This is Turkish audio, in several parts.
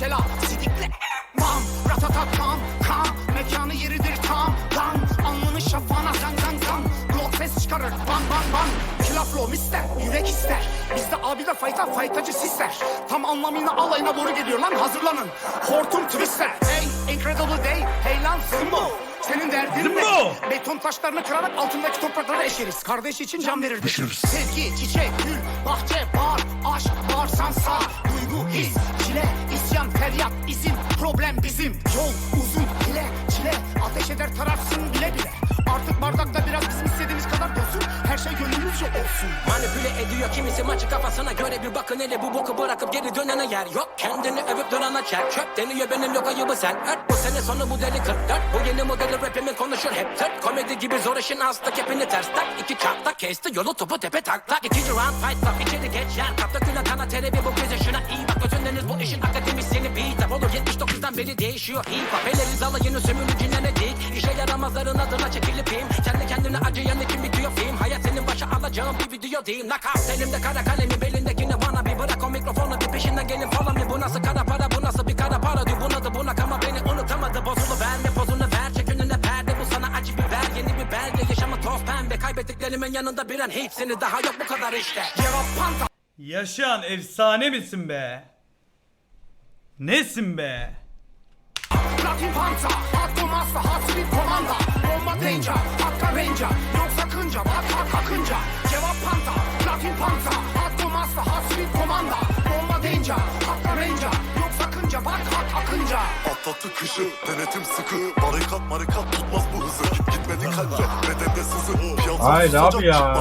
şela sidikle Bam ratata tam kam Mekanı yeridir tam Lan alnını şafağına zan zan zan. Glock ses çıkarır bam bam bam. Kilaflo mister yürek ister. Bizde abiler fayta faytacı sisler Tam anlamıyla alayına doğru geliyor lan hazırlanın. Hortum twister. Hey incredible day. Hey lan Zimbo senin derdin ne? Beton taşlarını kırarak altındaki toprakları eşeriz. Kardeş için can verirdik. Sevgi, çiçek, gül, bahçe, bar, aşk, bağırsan sağ, duygu, his, çile, isyan, feryat, izin, problem bizim. Yol gönlümüzce olsun. Manipüle ediyor kimisi maçı kafasına göre bir bakın. Hele bu boku bırakıp geri dönene yer yok. Kendini övüp durana çer çöp deniyor benim yok ayıbı sen. Ört Bu sene sonu bu deli 44 bu yeni modeli rapimin konuşur hep tırt. Komedi gibi zor işin hasta kepini ters tak. İki çarpta kesti yolu topu tepe tak tak İkinci round fight stop. İçeri geç yer. Kapta güne kana terebi bu gece şuna iyi bak. Özündeniz bu işin akademisyeni beat olur. 79'dan beri değişiyor hip hop. Eleriz alayını sömürücülerine dik? İşe yaramazların adına çekilip film Kendi kendine acıyan için bitiyor film? Hayat alacağın bir video değil Knockout elimde kara kalemi belindekini bana bir bırak. O mikrofonu bir peşinden gelin falan bir. Bu nasıl kara para bu nasıl bir kara para? Diyor Buna da buna ama beni unutamadı. Bozulu verme pozunu ver. Çek önüne perde Bu sana acı biber. Yeni bir belge Yaşamı toz pembe. Kaybettiklerimin yanında bir an Hepsini daha yok. Bu kadar işte. Cevap panta. Yaşayan efsane misin be? Nesin be? Latin hot masa, hot speed komanda. Bomba danger, hakka ranger Yok sakınca, bak hak akınca Latin panza Hot masa, speed komanda. Bomba danger, hakka ranger Yok sakınca, bak hak akınca. Atlattı kışı denetim sıkı. Barikat marikat tutmaz bu hızı. Gitmedi kalbe bedende sızı. Ay, ne yapıyor ya?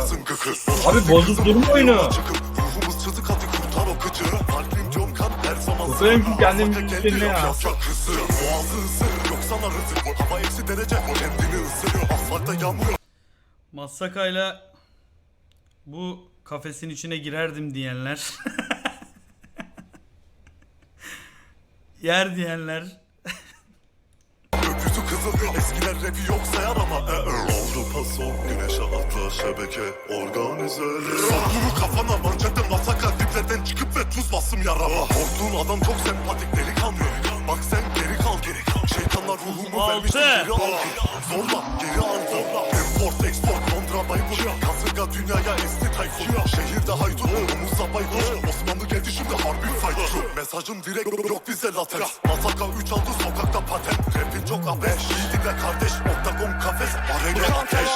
Abi bozuk durum oyunu. Çıkıp ruhumuz çatık hadi kurtar o kıçı Kalbim conkan her zaman Bu benim sağlam. kendim Zaten bildiğim kendi ya. Boğazı ısır yok sana rızık. Hava eksi derece kendini ısırıyor. Asfaltta yağmur Masakayla bu kafesin içine girerdim diyenler. Yer diyenler. Gökyüzü kızıl eskiler rapi yok sayar ama e. Avrupa son güneşe atla şebeke organizeleri Soktuğunu kafana manşette masaka diplerden çıkıp ve tuz bastım yarama. Korktuğun adam çok sempatik delikanlı. Bak sen geri kal geri kal. Şeytanlar ruhumu vermişti geri al. Zorla geri al Mesajım direkt yok bize latex. Masaka 3 aldı sokakta patent. Rapin çok abeş Yiğidik ve kardeş Oktagon kafes. Arena ateş.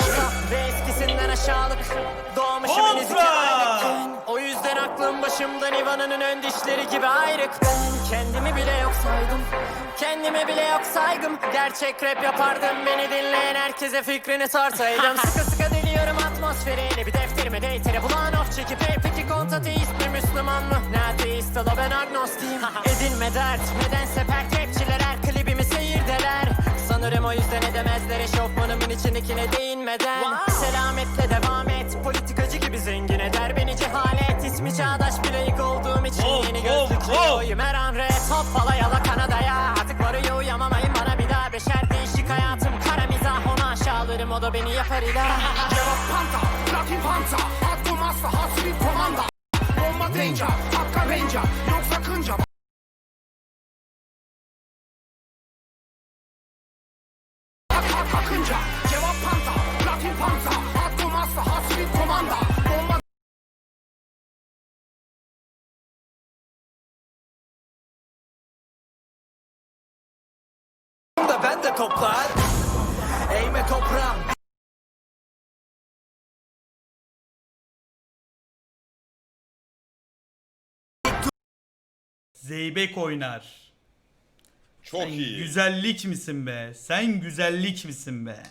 Ve eskisinden aşağılık. Doğmuşum aylık O yüzden aklım başımda Nivan'ın ön dişleri gibi ayrık Ben kendimi bile yok saydım. Kendime bile yok saygım. Gerçek rap yapardım Beni dinleyen herkese fikrini sorsaydım. Sıkı sıkı deliyorum atmosferi bir defterime deytere bulan of çekip peki kontateist mi Müslüman mı? Ne ateist ola ben agnostiyim. Edinme dert. Nedense pert rapçiler her klibimi seyirdeler. Sanırım o yüzden edemezler. Eşofmanımın içindekine değinmeden. Selametle devam et. Politikacı da beni yapar ilah Cevap panta, Latin panza Hot masa, hot speed komanda. Bomba danger, hakka ranger Yok sakınca, Hak hak akınca Cevap panta, Latin panza Hot masa, hot speed komanda. Bomba ben de toplar Eğme toprağım Zeybek oynar. Çok Sen iyi. güzellik misin be? Sen güzellik misin be?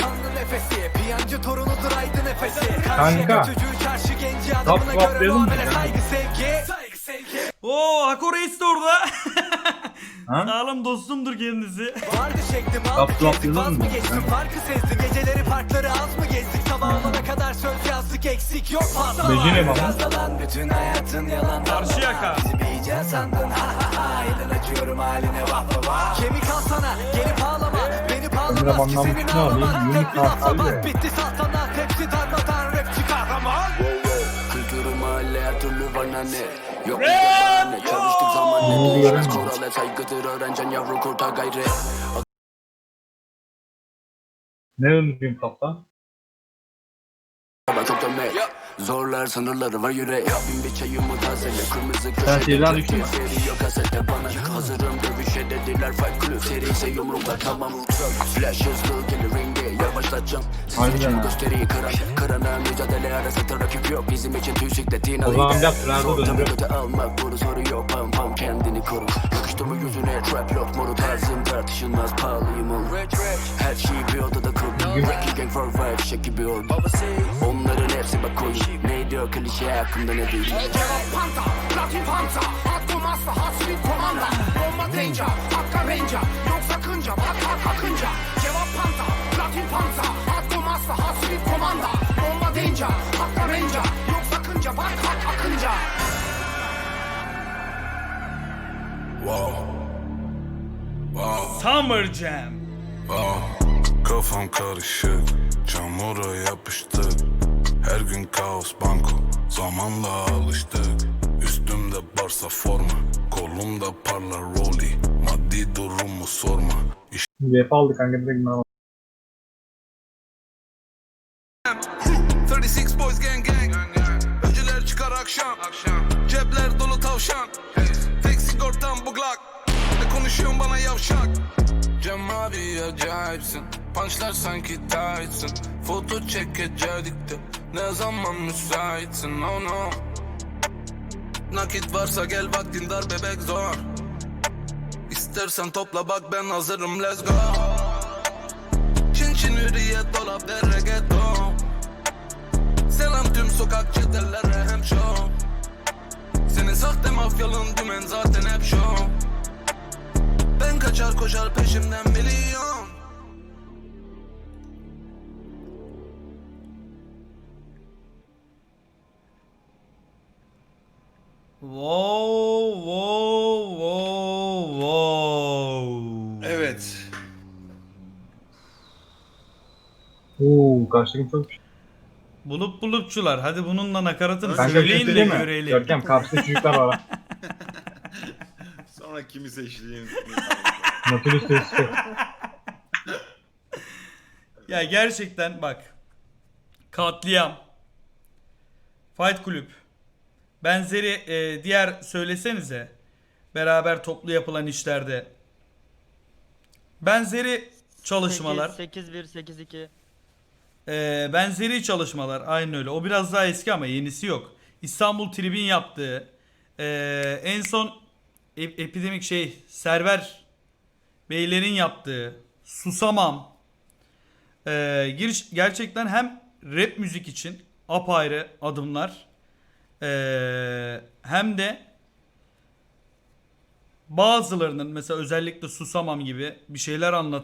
Kanlı nefesi Piyancı torunudur aydın nefesi Kanka. Çocuğu çarşı genci Top adamına göre muamele saygı sevgi Saygı sevgi Oo Hako Reis de orada. Ha? Sağlam dostumdur kendisi. Vardı aldı gezdik floplayalım vaz mı geçtim? Farkı sezdim Geceleri parkları az mı gezdik? Sabah olana kadar söz yazdık eksik yok fazla yalan bütün hayatın yalan. Karşı yaka. Bizi icat sandın. Ha ha ha. Elden açıyorum haline vah vah vah Kemik al sana gelip ağlama. Beni bağlamaz ki senin ağlaman. Tek bir lafla bak bitti saltanat var nane Yok Rap bizde bahane Çalıştık zaman ne göremedim. Kurale saygıdır öğrencen yavru kurtar gayrı Ne öldüreyim kaptan? Baba çok dönme. Zorlar sınırları var yürek Bin bir çayımı tazele Kırmızı Sen köşede Sivri'den düştün mü? Seri. Yok kasette bana Hazırım dövüşe dediler. Fight club Seri ise yumruklar tamam. Flash hızlı gelir ringe Yavaşlatacağım Harbiden ha. gösteriyi kıran Kırana mücadele arasında rakip yok. Bizim için tüysikletin O zaman biraz Tabii döndü. öte almak burada soru yok. Pam pam kendini koru. Yakıştırma yüzüne? Trap yok Moru tarzım tartışılmaz. Pahalıyım ol Her şeyi bir odada kur. Rocky gang for vibe şeki bir ol Onların hepsi bak oyun. Neydi o klişe? Hakkında ne değil? Latin panta Summer Jam. Kafam karışık, çamura yapıştık Her gün kaos banko, zamanla alıştık Üstümde barsa forma, kolumda parlar rolly. Maddi durumu sorma, İş Rap aldı kanka direkt ben 36 boys gang gang. Öcüler çıkar akşam. Cepler dolu tavşan Sigortam bu glock Ne konuşuyorsun bana yavşak. Cem abi acayipsin. Punchlar sanki tightsin Foto çekecektik de Ne zaman müsaitsin? Oh no. Nakit varsa gel vaktin dar bebek zor. İstersen topla bak ben hazırım let's go. Çin çin hürriyet dolap der reggaeton Selam tüm sokak çetelere hem show sahte mafyalın dümen zaten hep show Ben kaçar koşar peşimden milyon Wow, wow, wow, wow. Evet. Oo karşıdaki çok Bulup bulupçular. Hadi bununla nakaratını Kanka söyleyin de söyleyeyim mi? görelim. Görkem karşıda çocuklar var. Sonra kimi seçtiğin. Nautilus üstü. Ya gerçekten bak. Katliam. Fight Kulüp. Benzeri e, diğer söylesenize. Beraber toplu yapılan işlerde. Benzeri çalışmalar. 8-1 8-2 Ee, benzeri çalışmalar aynı öyle. O biraz daha eski ama yenisi yok. İstanbul Tribün yaptığı ee, en son ep- epidemik şey Server Beylerin yaptığı Susamam ee, giriş gerçekten hem rap müzik için apayrı adımlar ee, hem de bazılarının mesela özellikle Susamam gibi bir şeyler anlatan